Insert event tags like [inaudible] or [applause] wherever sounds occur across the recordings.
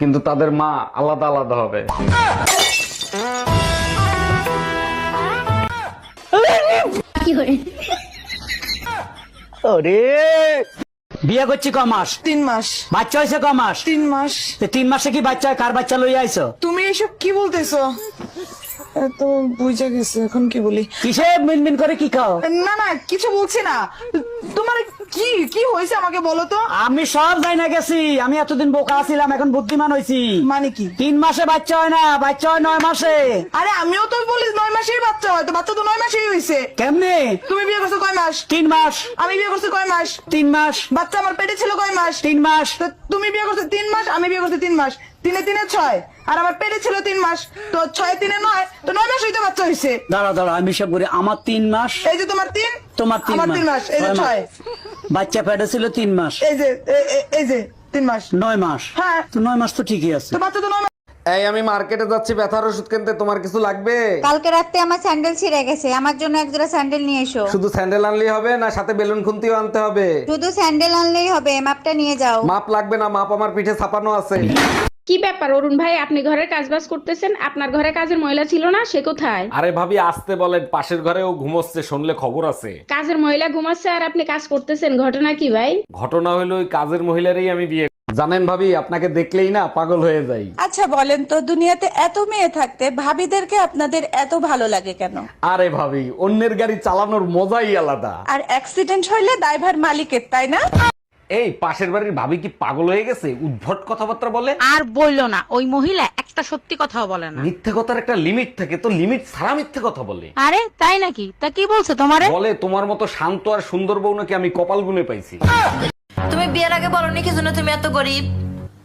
কিন্তু তাদের মা আলাদা আলাদা হবে। বিয়ে করছি ক মাস? তিন মাস। বাচ্চা হয়েছে ক মাস? তিন মাস। তিন মাসে কি বাচ্চা কার বাচ্চা লইয়া আইছো? তুমি এসব কি বলতেছো? তো বুঝে গেছে এখন কি বলি? কিসে মিনমিন করে কি খাও? না না কিছু বলছি না। তোমার কি কি হয়েছে আমাকে বলো তো? আমি সব যাই না গেছি। আমি এতদিন বোকা ছিলাম এখন বুদ্ধিমান হয়েছি। মানে কি? তিন মাসে বাচ্চা হয় না বাচ্চা হয় নয় মাসে। আরে আমিও তো বলি নয় মাসেই বাচ্চা হয় তো বাচ্চা তো নয় মাসেই হয়েছে। কেমনে? তুমি বিয়ে করছ কয় মাস? তিন মাস। আমি বিয়ে করছি কয় মাস? তিন মাস। বাচ্চা আমার পেটে ছিল কয় মাস? তিন মাস। তুমি বিয়ে করছ তিন মাস আমি বিয়ে করছি তিন মাস। তিনে তিনে ছয়। আর আমার পেটে ছিল তিন মাস তো ছয় তিনে নয় তো নয় মাস হইতে বাচ্চা হয়েছে দাঁড়া দাঁড়া আমি সব করি আমার তিন মাস এই যে তোমার তিন তোমার তিন আমার তিন মাস এই যে ছয় বাচ্চা পেটে ছিল তিন মাস। এই যে এই যে তিন মাস। নয় মাস। হ্যাঁ। তো নয় মাস তো ঠিকই আছে। তো বাচ্চা তো নয় এই আমি মার্কেটে যাচ্ছি ব্যথার ওষুধ কিনতে তোমার কিছু লাগবে? কালকে রাতে আমার স্যান্ডেল ছিঁড়ে গেছে আমার জন্য এক জোড়া স্যান্ডেল নিয়ে এসো। শুধু স্যান্ডেল আনলেই হবে না সাথে বেলুন খুন্তিও আনতে হবে? শুধু স্যান্ডেল আনলেই হবে মাপটা নিয়ে যাও। মাপ লাগবে না মাপ আমার পিঠে ছাপানো আছে। কি ব্যাপার? অরুণ ভাই আপনি ঘরের কাজ বাজ করতেছেন? আপনার ঘরে কাজের মহিলা ছিল না? সে কোথায়? আরে ভাবি আসতে বলেন। পাশের ঘরেও ঘুমোচ্ছে শুনলে খবর আছে। কাজের মহিলা ঘুমাচ্ছে আর আপনি কাজ করতেছেন। ঘটনা কি ভাই? ঘটনা হলো ওই কাজের মহিলারই আমি বিয়ে জানেন ভাবি আপনাকে দেখলেই না পাগল হয়ে যাই। আচ্ছা বলেন তো দুনিয়াতে এত মেয়ে থাকতে ভাবিদেরকে আপনাদের এত ভালো লাগে কেন? আরে ভাবি অন্যের গাড়ি চালানোর মজাই আলাদা। আর অ্যাক্সিডেন্ট হইলে ড্রাইভার মালিকের তাই না? এই পাশের বাড়ির ভাবি কি পাগল হয়ে গেছে? উদ্ভট কথাবার্তা বলে? আর বলল না। ওই মহিলা একটা সত্যি কথাও বলে না। মিথ্যে কথার একটা লিমিট থাকে তো লিমিট ছাড়া মিথ্যে কথা বলে। আরে তাই নাকি? তা কি বলছে তোমারে? বলে তোমার মতো শান্ত আর সুন্দর বউ নাকি আমি কপাল গুনে পাইছি? তুমি বিয়ের আগে বলনি কি জন্য তুমি এত গরিব?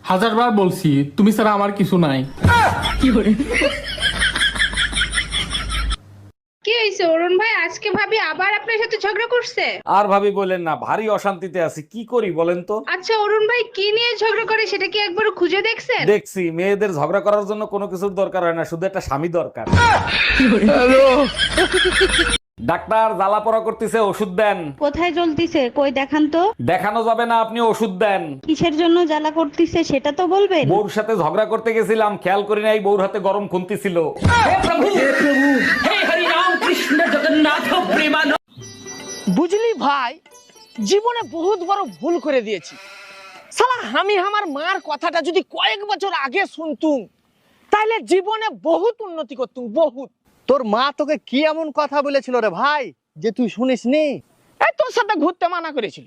হাজারবার বলছি তুমি ছাড়া আমার কিছু নাই। কি হয়েছে? অরুণ ভাই আজকে ভাবি আবার আপনার সাথে ঝগড়া করছে? আর ভাবি বলেন না ভারী অশান্তিতে আছি। কি করি বলেন তো? আচ্ছা অরুণ ভাই কি নিয়ে ঝগড়া করে সেটা কি একবার খুঁজে দেখছেন? দেখছি মেয়েদের ঝগড়া করার জন্য কোনো কিছুর দরকার হয় না শুধু একটা স্বামী দরকার। ডাক্তার জ্বালা পড়া করতেছে ওষুধ দেন। কোথায় জ্বলতিছে? কই দেখান তো। দেখানো যাবে না আপনি ওষুধ দেন। কিসের জন্য জ্বালা করতিছে সেটা তো বলবেন। বউর সাথে ঝগড়া করতে গেছিলাম খেয়াল করি নাই বউর হাতে গরম খুন্তি ছিল। বুঝলি ভাই জীবনে বহুত বড় ভুল করে দিয়েছি। সালা আমি আমার মার কথাটা যদি কয়েক বছর আগে শুনতুম তাহলে জীবনে বহুত উন্নতি করতুম বহুত। তোর মা তোকে কি এমন কথা বলেছিল রে ভাই যে তুই শুনিস নি তোর সাথে ঘুরতে মানা করেছিল।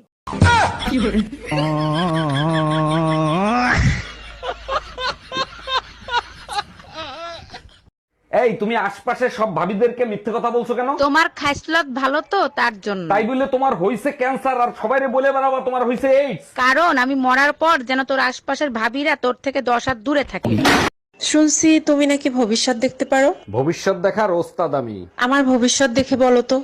এই তুমি আশপাশের সব ভাবিদেরকে মিথ্যে কথা বলছো কেন? তোমার খাইসলত ভালো তো তার জন্য। তাই বলে তোমার হইছে ক্যান্সার আর সবাইরে বলে বেড়াবা তোমার হইছে এইডস কারণ আমি মরার পর যেন তোর আশপাশের ভাবিরা তোর থেকে দশ হাত দূরে থাকে। শুনছি তুমি নাকি ভবিষ্যৎ দেখতে পারো। ভবিষ্যৎ দেখার ওস্তাদ আমি। আমার ভবিষ্যৎ দেখে বলো তো।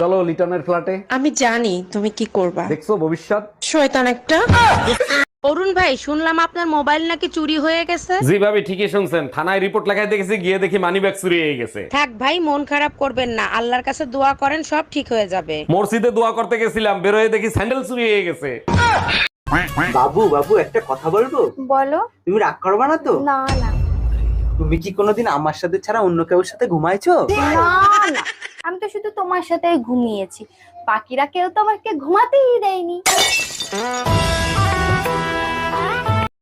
চলো লিটনের ফ্ল্যাটে। আমি জানি তুমি কি করবা। দেখছ ভবিষ্যৎ? শয়তান একটা। [laughs] অরুণ ভাই শুনলাম আপনার মোবাইল নাকি চুরি হয়ে গেছে। জি ভাবি ঠিকই শুনছেন। থানায় রিপোর্ট লেখায় দেখেছি গিয়ে দেখি মানি ব্যাগ চুরি হয়ে গেছে। থাক ভাই মন খারাপ করবেন না। আল্লাহর কাছে দোয়া করেন সব ঠিক হয়ে যাবে। মসজিদে দোয়া করতে গেছিলাম বেরোয় দেখি স্যান্ডেল চুরি হয়ে গেছে। বাবু বাবু একটা কথা বলব? বলো। তুমি রাগ করবা না তো? না না। তুমি কি কোনোদিন আমার সাথে ছাড়া অন্য কেউর সাথে ঘুমাইছো? না না। আমি তো শুধু তোমার সাথেই ঘুমিয়েছি। বাকিরা কেউ তো আমাকে ঘুমাতেই দেয়নি।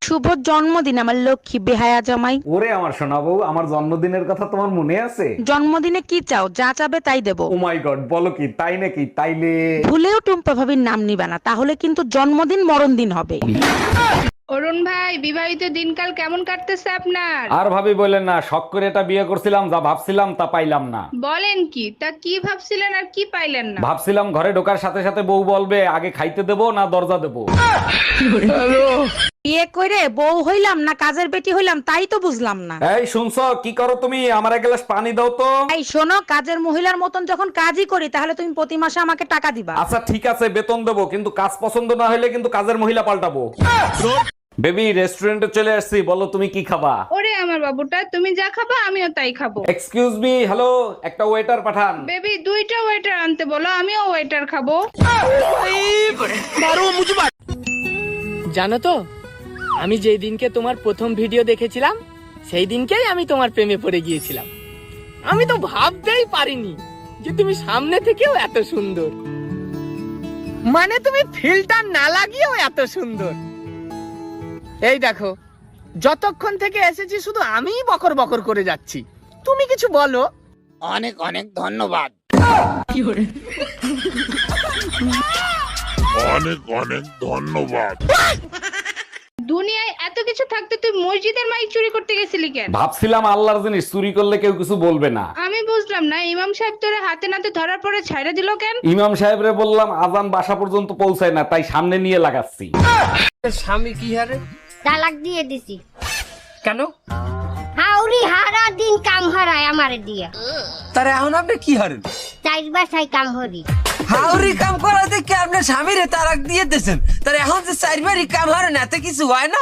শুভ জন্মদিন আমার লক্ষ্মী বেহায়া জামাই। ওরে আমার সোনা বউ আমার জন্মদিনের কথা তোমার মনে আছে? জন্মদিনে কি চাও যা চাবে তাই দেবো। ও মাই গড বলো কি তাই নাকি? তাইলে ভুলেও টুম্পা ভাবির নাম নিবে না তাহলে কিন্তু জন্মদিন মরণ দিন হবে। অরুণ ভাই বিবাহিত দিনকাল কেমন কাটতেছে আপনার? আর ভাবি বলেন না শখ করে এটা বিয়ে করছিলাম যা ভাবছিলাম তা পাইলাম না। বলেন কি তা কি ভাবছিলেন আর কি পাইলেন না? ভাবছিলাম ঘরে ঢোকার সাথে সাথে বউ বলবে আগে খাইতে দেবো না দরজা দেবো? বিয়ে করে বউ হইলাম না কাজের বেটি হইলাম তাই তো বুঝলাম না। এই শুনছো? কি করো তুমি? আমার এক গ্লাস পানি দাও তো। এই শোনো কাজের মহিলার মতন যখন কাজই করি তাহলে তুমি প্রতি মাসে আমাকে টাকা দিবা। আচ্ছা ঠিক আছে বেতন দেবো কিন্তু কাজ পছন্দ না হলে কিন্তু কাজের মহিলা পাল্টাবো। বেবি রেস্টুরেন্টে চলে আসছি বলো তুমি কি খাবা? ওরে আমার বাবুটা তুমি যা খাবা আমিও তাই খাব। এক্সকিউজ মি হ্যালো একটা ওয়েটার পাঠান। বেবি দুইটা ওয়েটার আনতে বলো আমিও ওয়েটার খাব। জানো তো আমি যেই দিনকে তোমার প্রথম ভিডিও দেখেছিলাম সেই দিনকেই আমি তোমার প্রেমে পড়ে গিয়েছিলাম। আমি তো ভাবতেই পারিনি যে তুমি সামনে থেকেও এত সুন্দর। মানে তুমি ফিল্টার না লাগিয়েও এত সুন্দর। এই দেখো যতক্ষণ থেকে এসেছি শুধু আমিই বকর বকর করে যাচ্ছি। তুমি কিছু বলো? অনেক অনেক ধন্যবাদ। অনেক অনেক ধন্যবাদ। [laughs] দুনিয়ায় এত কিছু থাকতে তুই মসজিদের মাইক চুরি করতে গেছিলি কেন? ভাবছিলাম আল্লাহর জিনিস চুরি করলে কেউ কিছু বলবে না। আমি বুঝলাম না ইমাম সাহেব তোরে হাতে নাতে ধরার পরে ছাইড়া দিল কেন? ইমাম সাহেবরে বললাম আজান বাসা পর্যন্ত পৌঁছায় না তাই সামনে নিয়ে লাগাচ্ছি। স্বামী কি হারে? তালাক দিয়ে দিছি। কেন? হাউরি হারা দিন কাম হারায় আমারে দিয়া। তারা এখন আপনি কি হারেন? চাইর বাসায় কাম হরি হাউরি কাম করা দেখে আপনার স্বামীরে তারাক দিয়ে দিয়েছেন। তার এখন যে চারবারই কাম হারেন এত কিছু হয় না?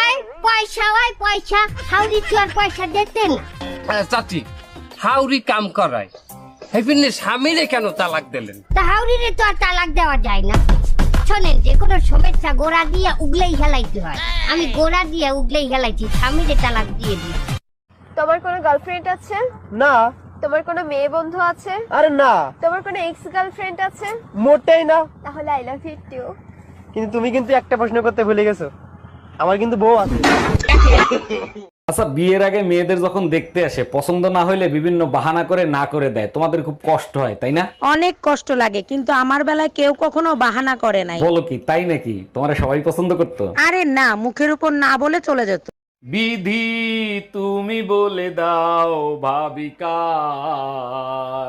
আয় পয়সা ওই পয়সা। হাউরি চোর পয়সা দিতেন। চাচি হাউরি কাম করায়। হেপিনে স্বামীরে কেন তালাক দিলেন? তা হাউরিরে তো আর তালাক দেওয়া যায় না। শোনেন যে কোনো সমস্যা গোড়া দিয়ে উগলেই হেলাইতে হয়। আমি গোড়া দিয়ে উগলেই হেলাইছি স্বামীরে তালাক দিয়ে দিই তোমার কোনো গার্লফ্রেন্ড আছে? না। তোমার কোনো মেয়ে বন্ধু আছে? আরে না। তোমার কোনো এক্স গার্লফ্রেন্ড আছে? মোটেই না। তাহলে আই লাভ ইউ টু কিন্তু তুমি কিন্তু একটা প্রশ্ন করতে ভুলে গেছো। আমার কিন্তু বউ আছে। আচ্ছা বিয়ের আগে মেয়েদের যখন দেখতে আসে পছন্দ না হইলে বিভিন্ন বাহানা করে না করে দেয়। তোমাদের খুব কষ্ট হয় তাই না? অনেক কষ্ট লাগে কিন্তু আমার বেলায় কেউ কখনো বাহানা করে নাই। বলো কি তাই নাকি? তোমার সবাই পছন্দ করতো? আরে না মুখের উপর না বলে চলে যেত। বিধি তুমি বলে দাও ভাবিকা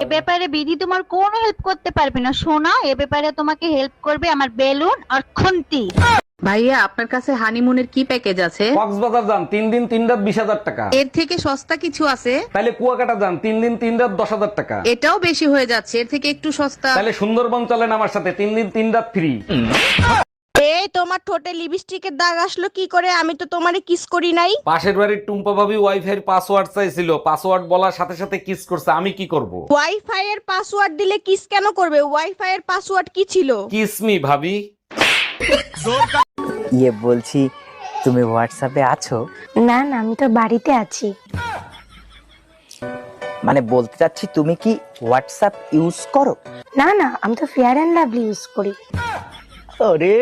এ ব্যাপারে বিধি তোমার কোনো হেল্প করতে পারবে না। শোনা এ ব্যাপারে তোমাকে হেল্প করবে আমার বেলুন আর খুন্তি। ভাইয়া আপনার কাছে হানিমুনের কি প্যাকেজ আছে? কক্সবাজার যান তিন দিন তিন রাত বিশ হাজার টাকা। এর থেকে সস্তা কিছু আছে? তাহলে কুয়াকাটা যান তিন দিন তিন রাত দশ হাজার টাকা। এটাও বেশি হয়ে যাচ্ছে এর থেকে একটু সস্তা। তাহলে সুন্দরবন চলেন আমার সাথে তিন দিন তিন রাত ফ্রি এই তোমার ঠোঁটে লিপস্টিকের দাগ আসলো কি করে? আমি তো তোমারে কিস করি নাই। পাশের বাড়ির টুম্পা ভাবি ওয়াইফাই পাসওয়ার্ড চাইছিল। পাসওয়ার্ড বলার সাথে সাথে কিস করছে আমি কি করব? ওয়াইফাই এর পাসওয়ার্ড দিলে কিস কেন করবে? ওয়াইফাই এর পাসওয়ার্ড কি ছিল? কিসমি ভাবি। ইয়ে বলছি তুমি হোয়াটসঅ্যাপে আছো? না না আমি তো বাড়িতে আছি। মানে বলতে চাচ্ছি তুমি কি হোয়াটসঅ্যাপ ইউজ করো? না না আমি তো ফেয়ার অ্যান্ড লাভলি ইউজ করি। আরে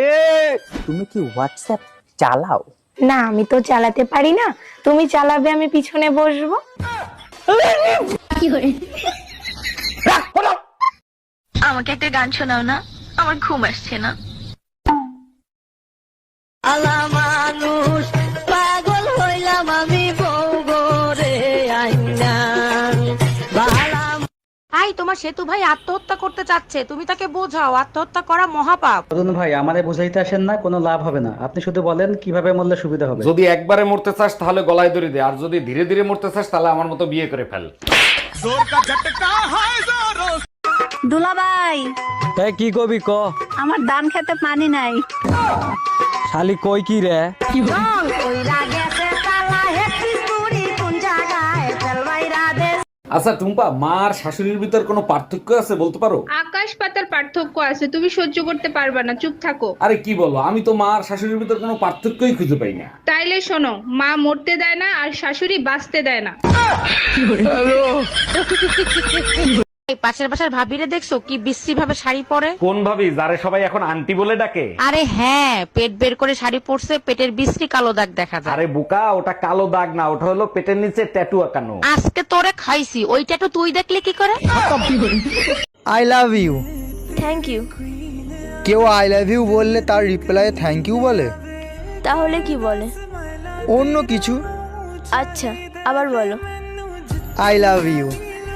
তুমি কি হোয়াটসঅ্যাপ চালাও? না আমি তো চালাতে পারি না। তুমি চালাবে আমি পিছনে বসবো। আমাকে একটা গান শোনাও না আমার ঘুম আসছে না। আলা তোমার সেতু ভাই আত্মহত্যা করতে চাচ্ছে তুমি তাকে বোঝাও আত্মহত্যা করা মহাপাপ। অরুণ ভাই আমারে বুঝাইতে আসেন না কোনো লাভ হবে না। আপনি শুধু বলেন কীভাবে মরলে সুবিধা হবে? যদি একবারে মরতে চাস তাহলে গলায় দড়ি দে। আর যদি ধীরে ধীরে মরতে চাস তাহলে আমার মতো বিয়ে করে ফেল। দুলাভাই। কি কবি ক? আমার ধান খেতে পানি নাই। শালি কই কি রে? আচ্ছা টুম্পা মার শাশুড়ির ভিতর কোনো পার্থক্য আছে বলতে পারো? আকাশ পাতার পার্থক্য আছে তুমি সহ্য করতে পারবে না চুপ থাকো। আরে কি বলো আমি তো মার শাশুড়ির ভিতর কোনো পার্থক্যই খুঁজে পাই না। তাইলে শোনো মা মরতে দেয় না আর শাশুড়ি বাঁচতে দেয় না। এই পাশের পাশের ভাবিরে দেখছ কি বিশ্রী ভাবে শাড়ি পরে? কোন ভাবি? যারে সবাই এখন আন্টি বলে ডাকে? আরে হ্যাঁ পেট বের করে শাড়ি পরছে পেটের বিশ্রী কালো দাগ দেখা যায়। আরে বুকা ওটা কালো দাগ না ওটা হলো পেটের নিচে ট্যাটু আঁকানো। আজকে তোরে খাইছি ওইটা তো তুই দেখলে কি করে? I love you thank you কেউ আই লাভ ইউ বললে তার রিপ্লাই থ্যাংক ইউ বলে। তাহলে কি বলে? অন্য কিছু। আচ্ছা আবার বলো। আই লাভ ইউ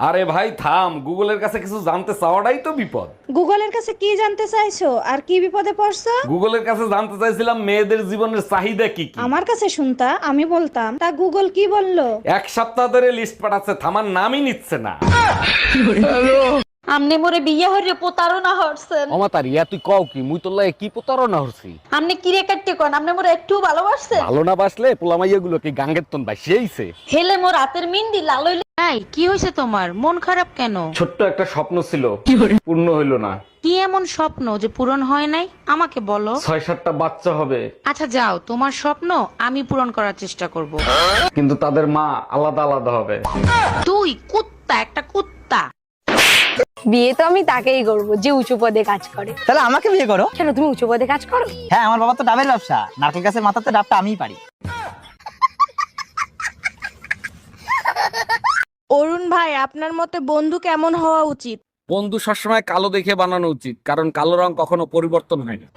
আরে ভাই থাম গুগলের কাছে কিছু জানতে চাওয়াটাই তো বিপদ। গুগলের কাছে কি জানতে চাইছো? আর কি বিপদে পড়ছো? গুগলের কাছে জানতে চাইছিলাম মেয়েদের জীবনের চাহিদা কি কি। আমার কাছে শুনতা আমি বলতাম তা গুগল কি বলল? এক সপ্তাহ ধরে লিস্ট পাঠাচ্ছে থামার নামই নিচ্ছে না। [laughs] আমনে মোরে বিয়ে হইরে প্রতারণা হরছেন। অমাতার ইয়া তুই কও কি? মুই তোর লাগে কি প্রতারণা হরছি? আমনে কিরে কাটতে কোন? আমনে মোরে একটু ভালোবাসছেন? ভালো না বাসলে পোলামাইয়া গুলো কি গাঙ্গের তন বাসিয়েছে হেলে মোর রাতের মিন্দি লালইলে এই কি হয়েছে তোমার? মন খারাপ কেন? ছোট্ট একটা স্বপ্ন ছিল পূর্ণ হইল না। কি এমন স্বপ্ন যে পূরণ হয় নাই? আমাকে বলো। ছয় সাতটা বাচ্চা হবে। আচ্ছা যাও। তোমার স্বপ্ন আমি পূরণ করার চেষ্টা করব। কিন্তু তাদের মা আলাদা আলাদা হবে। তুই কুত্তা একটা কুত্তা বিয়ে তো আমি তাকেই করব যে উঁচু পদে কাজ করে। তাহলে আমাকে বিয়ে করো? কেন তুমি উঁচু পদে কাজ করো? হ্যাঁ আমার বাবা তো ডাবের ব্যবসা। নারকেল গাছের মাথাতে ডাবটা আমিই পারি। অরুণ ভাই আপনার মতে বন্ধু কেমন হওয়া উচিত? বন্ধু সবসময় কালো দেখে বানানো উচিত কারণ কালো রং কখনো পরিবর্তন হয় না।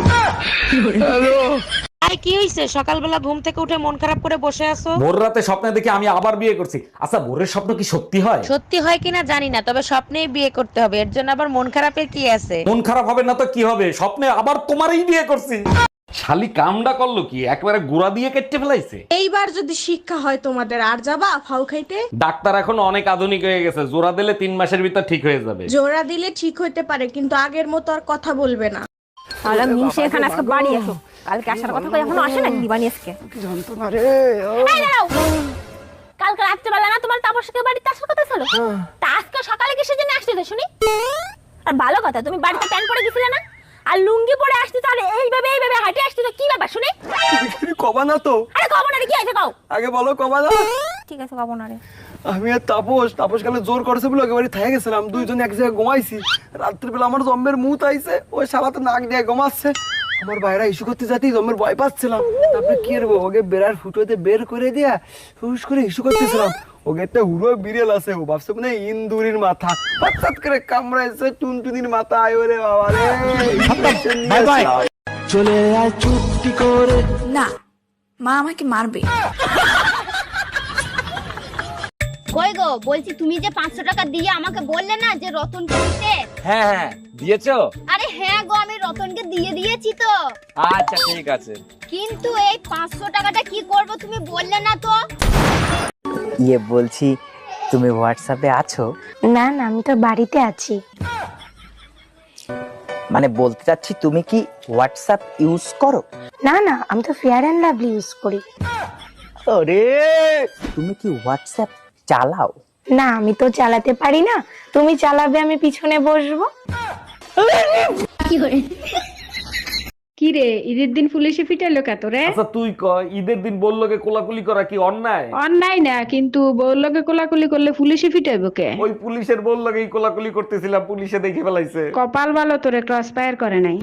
আই কি হয়েছে সকালবেলা ঘুম থেকে উঠে মন খারাপ করে বসে আছো? ভোর রাতে স্বপ্নে দেখে আমি আবার বিয়ে করছি। আচ্ছা ভোরের স্বপ্ন কি সত্যি হয়? সত্যি হয় কিনা জানি না তবে স্বপ্নেই বিয়ে করতে হবে। এর জন্য আবার মন খারাপের কি আছে? মন খারাপ হবে না তো কি হবে? স্বপ্নে আবার তোমারই বিয়ে করছি। শালি কামডা করল কি? একবারে গুড়া দিয়ে কেটে ফেলাইছে? এইবার যদি শিক্ষা হয় তোমাদের আর যাবা ফাউ খাইতে? ডাক্তার এখন অনেক আধুনিক হয়ে গেছে। জোড়া দিলে তিন মাসের ভিতর ঠিক হয়ে যাবে। জোড়া দিলে ঠিক হইতে পারে কিন্তু আগের মতো আর কথা বলবে না। তাহলে মিশে এখানে আজকে বাড়ি এসো। কালকে আসার কথা কই এখনও আসে নাকি দিবানি আজকে। কালকে রাত্রেবেলা না তোমার তাপসকে বাড়িতে আসার কথা ছিল? তা আজকে সকালে কিসের জন্য আসতে শুনি? আর ভালো কথা তুমি বাড়িতে প্যান্ট পরে গেছিলে না? আর লুঙ্গি পরে আসতে তাহলে এইভাবে এইভাবে হাঁটে আসতে কি ব্যাপার শুনি? কবা না তো। আরে কব না রে, কি আছে কও? আগে বলো কবা না। ঠিক আছে কব না রে। আমি আর তাপস তাপস কালে জোর করছে বলে একেবারে থাই গেছিলাম। দুইজন এক জায়গায় ঘুমাইছি। রাত্রিবেলা আমার জম্মের মুত আইছে ওই শালাতে নাক দিয়ে ঘুমাচ্ছে। আমার বাইরে ইস্যু করতে যাতেই জম্মের ভয় পাচ্ছিলাম। তারপরে কি করব ওকে বেড়ার ফুটোতে বের করে দিয়া হুস করে ইস্যু করতেছিলাম। ওকে একটা হুড়ো বিড়েল আছে ও ভাবছে মানে ইন্দুরির মাথা। হঠাৎ করে কামড়াইছে টুনটুনির মাথা। আয় ওরে বাবা রে চলে আয় চুপটি করে। না মা আমাকে মারবে। [laughs] কই গো বলছি তুমি যে পাঁচশো টাকা দিয়ে আমাকে বললে না যে রতনকে দিতে হ্যাঁ হ্যাঁ দিয়েছ? আরে হ্যাঁ গো আমি রতনকে দিয়ে দিয়েছি তো। আচ্ছা ঠিক আছে। কিন্তু এই পাঁচশো টাকাটা কি করব তুমি বললে না তো? ইয়ে বলছি তুমি হোয়াটসঅ্যাপে আছো? না না আমি তো বাড়িতে আছি। মানে বলতে চাচ্ছি তুমি কি হোয়াটসঅ্যাপ ইউজ করো? না না আমি তো ফেয়ার অ্যান্ড লাভলি ইউজ করি। আরে তুমি কি হোয়াটসঅ্যাপ চালাও। না আমি তো চালাতে পারি না। তুমি চালাবে আমি পিছনে বসবো। কি রে ঈদের দিন পুলিশে ফিটাইলো কে তোরে? আচ্ছা তুই ক ঈদের দিন বলল কে কোলাকুলি করা কি অন্যায়? অন্যায় না কিন্তু বউলোকে কোলাকুলি করলে পুলিশে ফিটাইবো কে? ওই পুলিশের বলল এই কোলাকুলি করতেছিলাম পুলিশে দেখে ফেলাইছে। কপাল ভালো তোরে ক্রস ফায়ার করে নাই।